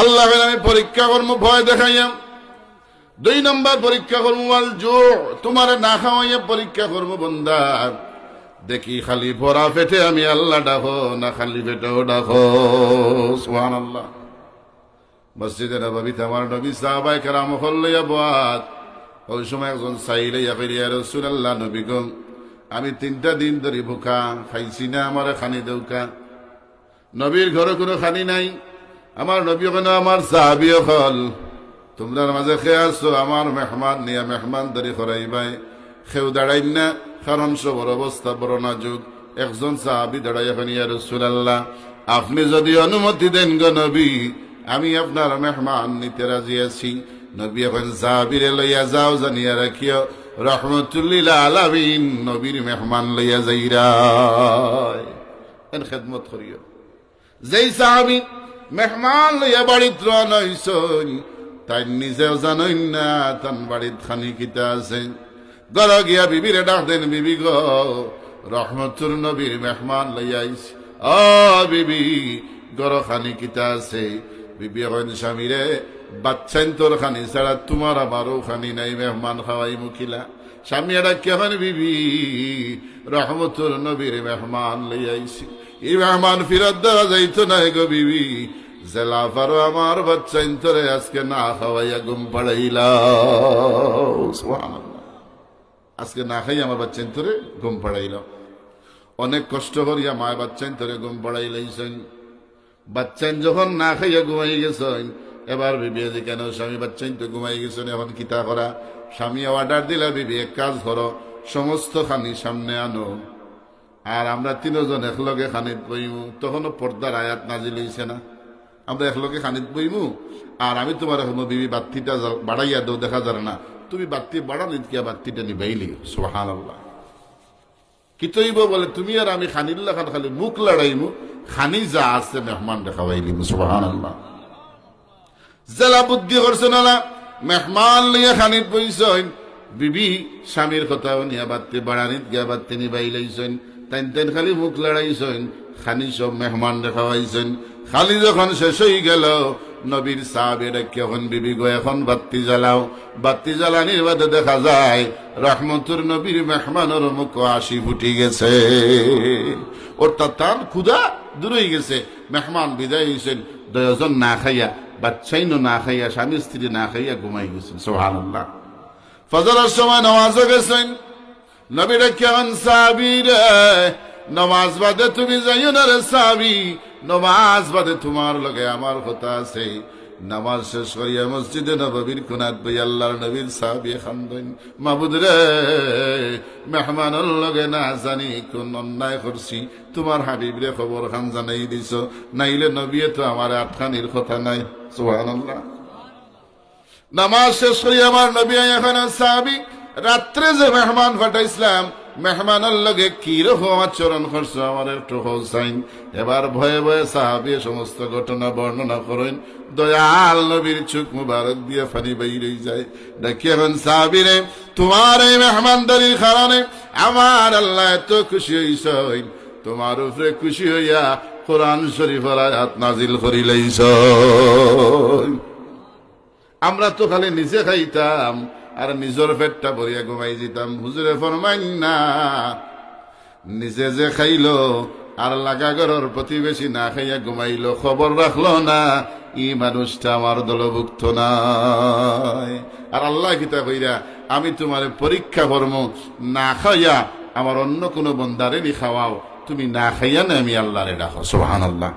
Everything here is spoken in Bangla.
আল্লাহ আমি পরীক্ষা করব, ভয় দেখাইয়াম দুই নম্বর পরীক্ষা করব, বল জো তোমার না খাওয়াইয়া পরীক্ষা করব বন্দার দেখি খালি ভরা পেটে আমি আল্লাহ ডাকো, না খালি পেটেও ডাকো। সুহান আল্লাহ মসজিদে নবীতে আমার নবী সাহাবাই কেরাম হল্লাইয়া বাদ ওই সময় একজন সাইলে ইয়াকিরিয়া রসুল আল্লাহ নবী আমি তিনটা দিন ধরে ভুখা, খাইছি না, আমার খানি দৌকা নবীর ঘরে কোনো খানি নাই। আমার নবী ওখানে আমার সাহাবি হল। তোমরা মাঝে খেয়ে আসছো, আমার মেহমান নিয়া মেহমান ধরে খরাইবাই। খেউ দাঁড়াই না, কারণ সবর অবস্থা বড় নাজুক। একজন সাহাবি দাঁড়াই এখন ইয়া রসুলাল্লাহ, আপনি যদি অনুমতি দেন গো নবী, আমি আপনার মেহমান নিতে রাজি আছি। নবী এখন সাহাবিরে লইয়া যাও, জানিয়া রাখিও, রহমতুল্লিল আলামিন নবীর মেহমান লইয়া যাইরা খেদমত করিও। যেই সাহাবি মেহমান লইয়া বাড়িত হইছই। তাই নিজেও জানই না, তান বাড়িত খানি কিতা আছে। গর গিয়া বিবিরে ডাক দেন, বিবি গো, রহমতুর নবীর মেহমান লইয়া আইস। অ বিবি গর খানি কিতা আছে। বিবি হইন স্বামীরে বাচ্চাইন তোর খানি ছাড়া তোমার আমারও খানি নাই মেহমান খাওয়াই মুখিলা স্বামী এটা কেমন বিবি? রহমতুর নবীর মেহমান আইছি। এই মেহমান ফিরত দেওয়া যাইতো না গো বিবি। জেলা পারো আমার বাচ্চা ইন্তরে আজকে না খাওয়াইয়া ঘুম পাড়াইলা আজকে না খাই আমার বাচ্চা ইন্তরে ঘুম পাড়াইল অনেক কষ্ট করিয়া মায় বাচ্চা ইন্তরে ঘুম পাড়াইলাইছেন। বাচ্চান যখন না খাইয়া ঘুমাই গেছেন এবার বিবি যে কেন স্বামী বাচ্চাইন তো ঘুমাই গেছেন এখন কিতা করা? স্বামী অর্ডার দিলা বিবি, এক কাজ করো, সমস্ত খানি সামনে আনো। আর আমরা তিনজন একলগে খানিত বইমু তখনও পর্দার আয়াত নাজিল হইছে না। আমরা একলগে খানিত বইমু, আর আমি তোমার এখন বিবি বাত্তিটা বাড়াইয়া দেও, দেখা যাবে না। তুমি বাত্তি বাড়ানি কিয়া বাত্তিটা নিবাইলি? সোহান কিতইব বলে, তুমি আর আমি খানিল্লা খান খালি মুখ লড়াইমু, খানি যা আছে মেহমান দেখাবাইলিমু সোহান আল্লাহ জেলা বুদ্ধি করছে না মেহমান লইয়া খানিত বইছেন। বিবি স্বামীর কথা নিয়া বাত্তি বাড়ানিত গিয়া বাত্তি নিবাই লাইছেন। তাইন তাইন খালি মুখ লড়াইছেন। খানি সব মেহমান দেখাবাইছেন খালি যখন শেষ হয়ে গেল, নবীর সাহাবের এখন বিবি গো, এখন বাত্তি জ্বালাও। বাত্তি জ্বালানির বাদে দেখা যায়, রহমতুর নবীর মেহমানের মুখ আসি ফুটি গেছে। অর্থাৎ তার ক্ষুদা দূর গেছে। মেহমান বিদায় হয়েছেন দশজন না খাইয়া বাচ্চাইনও না খাইয়া স্বামী স্ত্রী না খাইয়া ঘুমাই গেছেন সোহান ফজরের সময় নামাজও গেছেন নবীরা কেমন সাবির নমাজ বাদে তুমি যাইও না রে সাবি নমাজ বাদে তোমার লগে আমার কথা আছে নামাজ শেষ করিয়া মসজিদে নবীর কোনাত বই আল্লাহর নবীর সাহাবি খান্দন মাবুদ রে, মেহমানের লগে না জানি কোন অন্যায় করছি। তোমার হাবিব রে খবর খান জানাই দিছ, নাইলে নবীয়ে তো আমার আটখানির কথা নাই। সুবহানাল্লাহ। নামাজ শেষ করি আমার নবী এখন সাহাবি, রাত্রে যে মেহমান ফাটাইছিলাম মেহমানের লগে কি রকম আচরণ করছ? আমার একটু হোসাইন। এবার ভয়ে ভয়ে সাহাবি সমস্ত ঘটনা বর্ণনা করেন। দয়াল নবীর চুক মুবারক দিয়ে ফানি বাইরে যায়। দেখি এখন সাহাবিরে তোমার এই মেহমানদারির কারণে আমার আল্লাহ এত খুশি হইসইন তোমার উপরে খুশি হইয়া কোরআন শরীফের আয়াত নাজিল করিলাইছ। আমরা তো খালি নিজে খাইতাম। আর নিজের পেটটা ভরিয়া ঘুমাই যেতাম হুজুরে ফরমাইন, না, নিজে যে খাইলো আর লাগা ঘরের প্রতিবেশী না খাইয়া ঘুমাইলো, খবর রাখল না, ই মানুষটা আমার দলভুক্ত নাই। আর আল্লাহ কিতা কইরা, আমি তোমার পরীক্ষা কর্ম, না খাইয়া আমার অন্য কোনো বন্দারে নি খাওয়াও, তুমি না খাইয়া না আমি আল্লাহরে ডাকো সোহান আল্লাহ